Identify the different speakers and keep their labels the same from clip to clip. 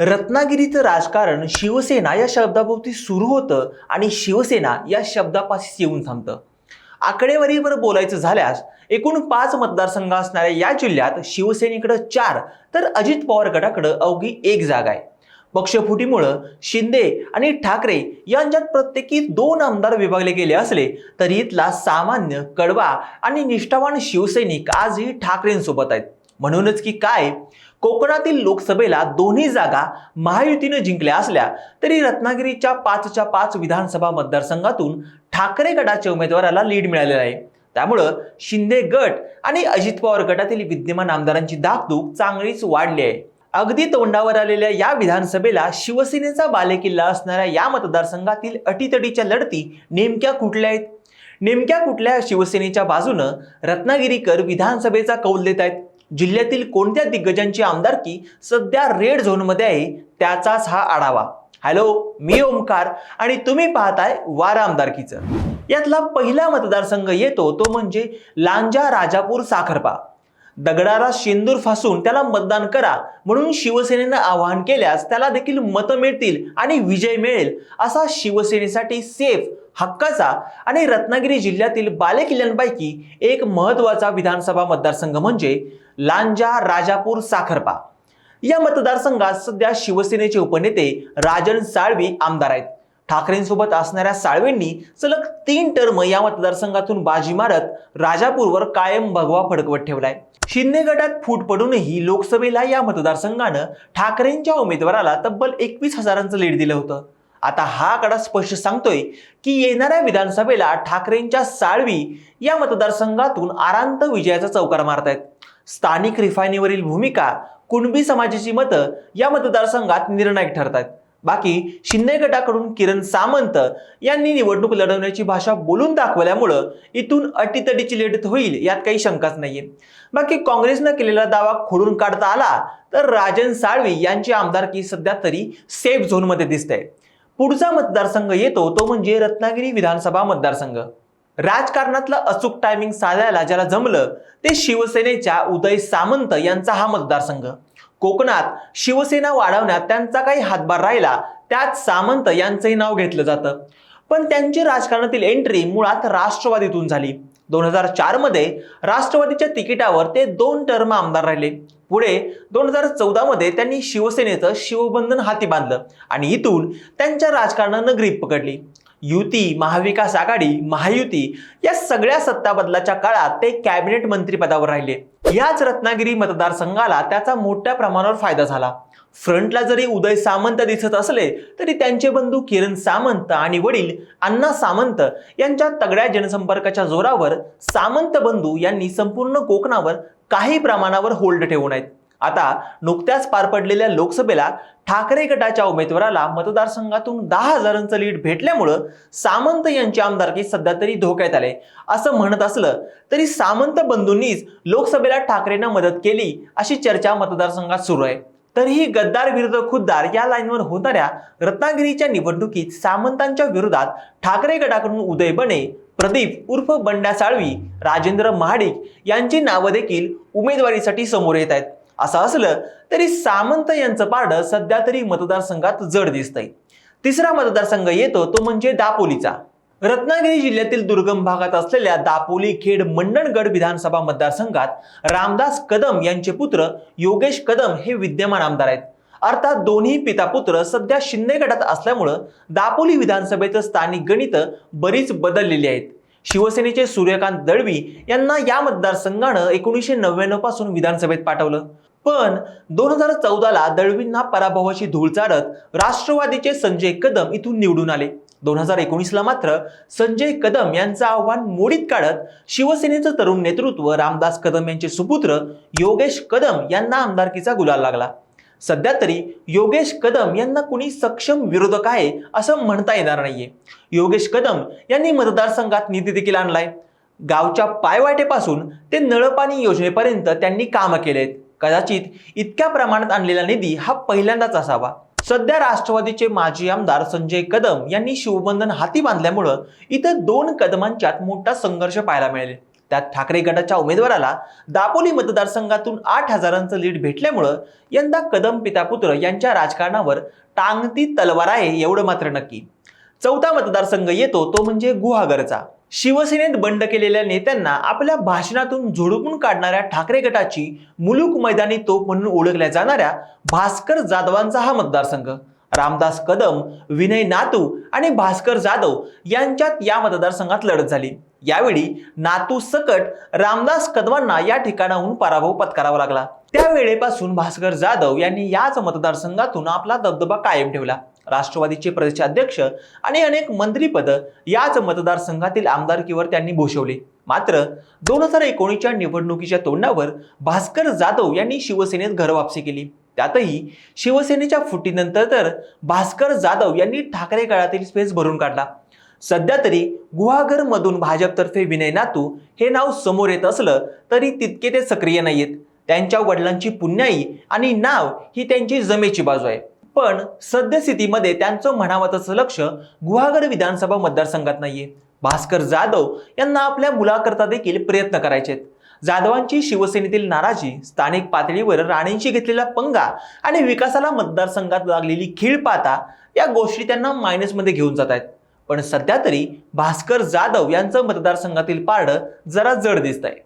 Speaker 1: रत्नागिरीचं राजकारण शिवसेना या शब्दाभोवती सुरू होतं आणि शिवसेना या शब्दापाशीच येऊन थांबतं. आकडेवारीवर बोलायचं झाल्यास एकूण पाच मतदारसंघ असणाऱ्या या जिल्ह्यात शिवसेनेकडं चार तर अजित पवार गटाकडं अवघी एक जागा आहे. पक्षफुटीमुळं शिंदे आणि ठाकरे यांच्यात प्रत्येकी दोन आमदार विभागले गेले असले तरी इथला सामान्य कडवा आणि निष्ठावान शिवसैनिक आजही ठाकरेंसोबत आहेत. म्हणूनच की काय? कोकणातील लोकसभेला दोन्ही जागा महायुतीनं जिंकल्या असल्या तरी रत्नागिरीच्या पाचच्या पाच विधानसभा मतदारसंघातून ठाकरे गटाच्या उमेदवाराला लीड मिळालेला आहे. त्यामुळं शिंदे गट आणि अजित पवार गटातील विद्यमान आमदारांची धाकधूक चांगलीच वाढली आहे. अगदी तोंडावर आलेल्या या विधानसभेला शिवसेनेचा बालेकिल्ला असणाऱ्या या मतदारसंघातील अटीतटीच्या लढती नेमक्या कुठल्या आहेत? नेमक्या कुठल्या शिवसेनेच्या बाजूनं रत्नागिरीकर विधानसभेचा कौल देत आहेत? जिल्ह्यातील कोणत्या दिग्गजांची आमदारकी सध्या रेड झोनमध्ये आहे त्याचाच हा आढावा. हॅलो मी ओमकार आणि तुम्ही पाहताय वारा आमदारकीचं. यातला पहिला मतदारसंघ येतो तो म्हणजे लांजा राजापूर साखरपा. दगडाला शेंदूर फासून त्याला मतदान करा. म्हणून शिवसेनेनं आवाहन केल्यास त्याला देखील मतं मिळतील आणि विजय मिळेल. असा शिवसेनेसाठी सेफ हक्काचा आणि रत्नागिरी जिल्ह्यातील बालेकिल्ल्यांपैकी एक महत्त्वाचा विधानसभा मतदारसंघ म्हणजे लांजा राजापूर साखरपा. या मतदारसंघात सध्या शिवसेनेचे उपनेते राजन साळवी आमदार आहेत. ठाकरेंसोबत असणाऱ्या साळवेंनी सलग तीन टर्म या मतदारसंघातून बाजी मारत राजापूरवर कायम भगवा फडकवत ठेवलाय. शिंदे गटात फूट पडूनही लोकसभेला या मतदारसंघानं ठाकरेंच्या उमेदवाराला तब्बल एकवीस हजारांचं लीड दिलं होतं. आता हा आकडा स्पष्ट सांगतोय की येणाऱ्या विधानसभेला ठाकरेंच्या साळवी या मतदारसंघातून आरांत विजयाचा चौकार मारतायत. स्थानिक रिफायनीवरील भूमिका कुणबी समाजाची मतं या मतदारसंघात निर्णायक ठरतात बाकी शिंदे गटाकडून किरण सामंत यांनी निवडणूक लढवण्याची भाषा बोलून दाखवल्यामुळं इथून अटीतटीची लढत होईल यात काही शंकाच नाहीये. बाकी काँग्रेसनं केलेला दावा खोडून काढता आला तर राजन साळवी यांची आमदारकी सध्या तरी सेफ झोनमध्ये दिसते पुढचा मतदारसंघ येतो तो म्हणजे रत्नागिरी विधानसभा मतदारसंघ. राजकारणातलं अचूक टायमिंग साधायला ज्याला जमलं ते शिवसेनेच्या उदय सामंत यांचा हा मतदारसंघ. कोकणात शिवसेना वाढवण्यात त्यांचा काही हातभार राहिला. त्यात सामंत यांचंही नाव घेतलं जातं. पण त्यांची राजकारणातील एंट्री मुळात राष्ट्रवादीतून झाली. दोन हजार चारमध्ये राष्ट्रवादीच्या तिकिटावर ते दोन टर्म आमदार राहिले. पुढे दोन हजार चौदा मध्ये त्यांनी शिवसेनेचं शिवबंधन हाती बांधलं आणि इथून त्यांच्या राजकारणानं ग्रीप पकडली. युती महाविकास आघाडी महायुती या सगळ्या सत्ता बदलाच्या काळात ते कॅबिनेट मंत्रीपदावर राहिले. याच रत्नागिरी मतदारसंघाला त्याचा मोठ्या प्रमाणावर फायदा झाला. फ्रंटला जरी उदय सामंत दिसत असले तरी त्यांचे बंधू किरण सामंत आणि वडील अण्णा सामंत यांच्या तगड्या जनसंपर्काच्या जोरावर सामंत बंधू यांनी संपूर्ण कोकणावर काही प्रमाणावर होल्ड ठेवून आहेत. आता नुकत्याच पार पडलेल्या लोकसभेला ठाकरे गटाच्या उमेदवाराला मतदारसंघातून दहा हजारांचं लीड भेटल्यामुळं सामंत यांची आमदारकी सध्या तरी धोक्यात आले. असं म्हणत असलं तरी सामंत बंधूंनीच लोकसभेला ठाकरेंना मदत केली अशी चर्चा मतदारसंघात सुरू आहे. तरीही गद्दार विरुद्ध खुद्दार या लाईनवर होणाऱ्या रत्नागिरीच्या निवडणुकीत सामंतांच्या विरोधात ठाकरे गटाकडून उदय बने प्रदीप उर्फ बंड्या साळवी राजेंद्र महाडिक यांची नावं देखील उमेदवारीसाठी समोर येत आहेत. असं असलं तरी सामंत यांचं पारडं सध्या तरी मतदारसंघात जड दिसतंय. तिसरा मतदारसंघ येतो तो म्हणजे दापोलीचा. रत्नागिरी जिल्ह्यातील दुर्गम भागात असलेल्या दापोली खेड मंडणगड विधानसभा मतदारसंघात रामदास कदम यांचे पुत्र योगेश कदम हे विद्यमान आमदार आहेत. अर्थात दोन्ही पिता पुत्र सध्या शिंदे गटात असल्यामुळं दापोली विधानसभेचं स्थानिक गणित बरीच बदललेली आहेत. शिवसेनेचे सूर्यकांत दळवी यांना या मतदारसंघानं एकोणीसशे नव्याण्णवपासून विधानसभेत पाठवलं. पण दोन हजार चौदाला दळवींना पराभवाची धूळ चाडत राष्ट्रवादीचे संजय कदम इथून निवडून आले. दोन हजार एकोणीसला मात्र संजय कदम यांचं आव्हान मोडीत काढत शिवसेनेचं तरुण नेतृत्व रामदास कदम यांचे सुपुत्र योगेश कदम यांना आमदारकीचा गुलाल लागला. सध्या तरी योगेश कदम यांना कुणी सक्षम विरोधक आहे असं म्हणता येणार नाहीये. योगेश कदम यांनी मतदारसंघात निधी देखील आणलाय. गावच्या पायवाटेपासून ते नळपाणी योजनेपर्यंत त्यांनी कामं केलेत. कदाचित इतक्या प्रमाणात आणलेला निधी हा पहिल्यांदाच असावा. सध्या राष्ट्रवादीचे माजी आमदार संजय कदम यांनी शिवबंधन हाती बांधल्यामुळं इथं दोन कदमांच्यात मोठा संघर्ष पाहायला मिळेल. त्यात ठाकरे गटाच्या उमेदवाराला दापोली मतदारसंघातून आठ हजारांचं लीड भेटल्यामुळं यंदा कदम पितापुत्र यांच्या राजकारणावर टांगती तलवार आहे एवढं मात्र नक्की. चौथा मतदारसंघ येतो तो म्हणजे गुहागरचा. शिवसेनेत बंड केलेल्या नेत्यांना आपल्या भाषणातून झोडपून काढणाऱ्या ठाकरे गटाची मुलूक मैदानी तोप म्हणून ओळखल्या जाणाऱ्या भास्कर जाधवांचा हा मतदारसंघ. रामदास कदम विनय नातू आणि भास्कर जाधव यांच्यात या मतदारसंघात लढत झाली. यावेळी नातू सकट रामदास कदमांना या ठिकाणाहून पराभव पत्करावा लागला. त्यावेळेपासून भास्कर जाधव यांनी याच मतदारसंघातून आपला दबदबा कायम ठेवला. राष्ट्रवादीचे प्रदेशाध्यक्ष आणि अनेक मंत्रीपदं याच मतदारसंघातील आमदारकीवर त्यांनी भूषवली. मात्र दोन हजार एकोणीसच्या निवडणुकीच्या तोंडावर भास्कर जाधव यांनी शिवसेनेत घरवापसी केली. त्यातही शिवसेनेच्या फुटीनंतर तर भास्कर जाधव यांनी ठाकरे काळातील स्पेस भरून काढला. सध्या तरी गुहागरमधून भाजपतर्फे विनय नातू हे नाव समोर येत असलं तरी तितके ते सक्रिय नाहीयेत. त्यांच्या वडिलांची पुण्याई आणि नाव ही त्यांची जमेची बाजू आहे. पण सद्यस्थितीमध्ये त्यांचं म्हणावं तसं लक्ष गुहागर विधानसभा मतदारसंघात नाहीये. भास्कर जाधव यांना आपल्या मुलाकरता देखील प्रयत्न करायचे आहेत जाधवांची शिवसेनेतील नाराजी स्थानिक पातळीवर राणेंशी घेतलेला पंगा आणि विकासाला मतदारसंघात लागलेली खीळ पाहता या गोष्टी त्यांना मायनसमध्ये घेऊन जात आहेत. पण सध्या तरी भास्कर जाधव यांचं मतदारसंघातील पारडं जरा जड दिसत आहे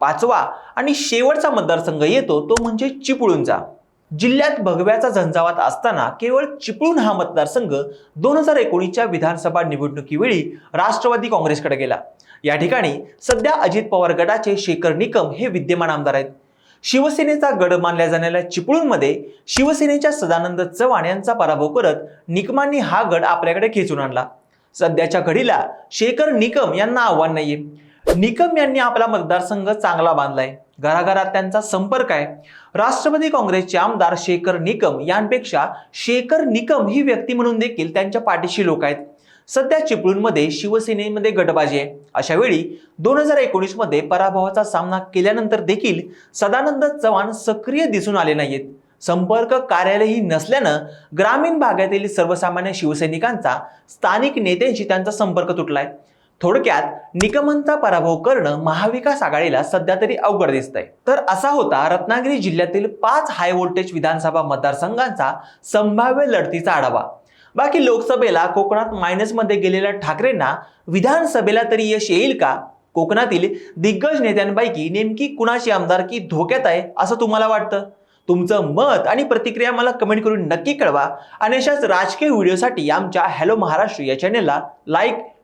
Speaker 1: पाचवा आणि शेवटचा मतदारसंघ येतो तो म्हणजे चिपळूणचा. जिल्ह्यात भगव्याचा झंझावात असताना केवळ चिपळूण हा मतदारसंघ दोन हजार एकोणीसच्या विधानसभा निवडणुकीवेळी राष्ट्रवादी काँग्रेसकडे गेला. या ठिकाणी सध्या अजित पवार गटाचे शेखर निकम हे विद्यमान आमदार आहेत. शिवसेनेचा गड मानल्या जाणाऱ्या चिपळूणमध्ये शिवसेनेच्या सदानंद चव्हाण यांचा पराभव करत निकमांनी हा गड आपल्याकडे खेचून आणला. सध्याच्या घडीला शेखर निकम यांना आव्हान नाहीये. निकम यांनी आपला मतदारसंघ चांगला बांधलाय. घराघरात त्यांचा संपर्क आहे. राष्ट्रवादी काँग्रेसचे आमदार शेखर निकम यांपेक्षा शेखर निकम ही व्यक्ती म्हणून देखील त्यांच्या पाठीशी लोक आहेत. सध्या चिपळूणमध्ये शिवसेनेमध्ये गटबाजी आहे. अशा वेळी दोन हजार एकोणीसमध्ये पराभवाचा सामना केल्यानंतर देखील सदानंद चव्हाण सक्रिय दिसून आले नाहीत. संपर्क कार्यालयही नसल्यानं ग्रामीण भागातील सर्वसामान्य शिवसैनिकांचा स्थानिक नेत्यांशी त्यांचा संपर्क तुटलाय. थोडक्यात निकमांचा पराभव करणं महाविकास आघाडीला सध्या तरी अवघड दिसतंय. तर असा होता रत्नागिरी जिल्ह्यातील पाच हाय व्होल्टेज विधानसभा मतदारसंघांचा संभाव्य लढतीचा आढावा. बाकी लोकसभेला कोकणात मायनसमध्ये गेलेल्या ठाकरेंना विधानसभेला तरी यश येईल का? कोकणातील दिग्गज नेत्यांपैकी नेमकी कुणाची आमदारकी धोक्यात आहे असं तुम्हाला वाटतं? तुमचं मत आणि प्रतिक्रिया मला कमेंट करून नक्की कळवा. आणि अशाच राजकीय व्हिडिओसाठी आमच्या हॅलो महाराष्ट्र या चॅनेलला लाईक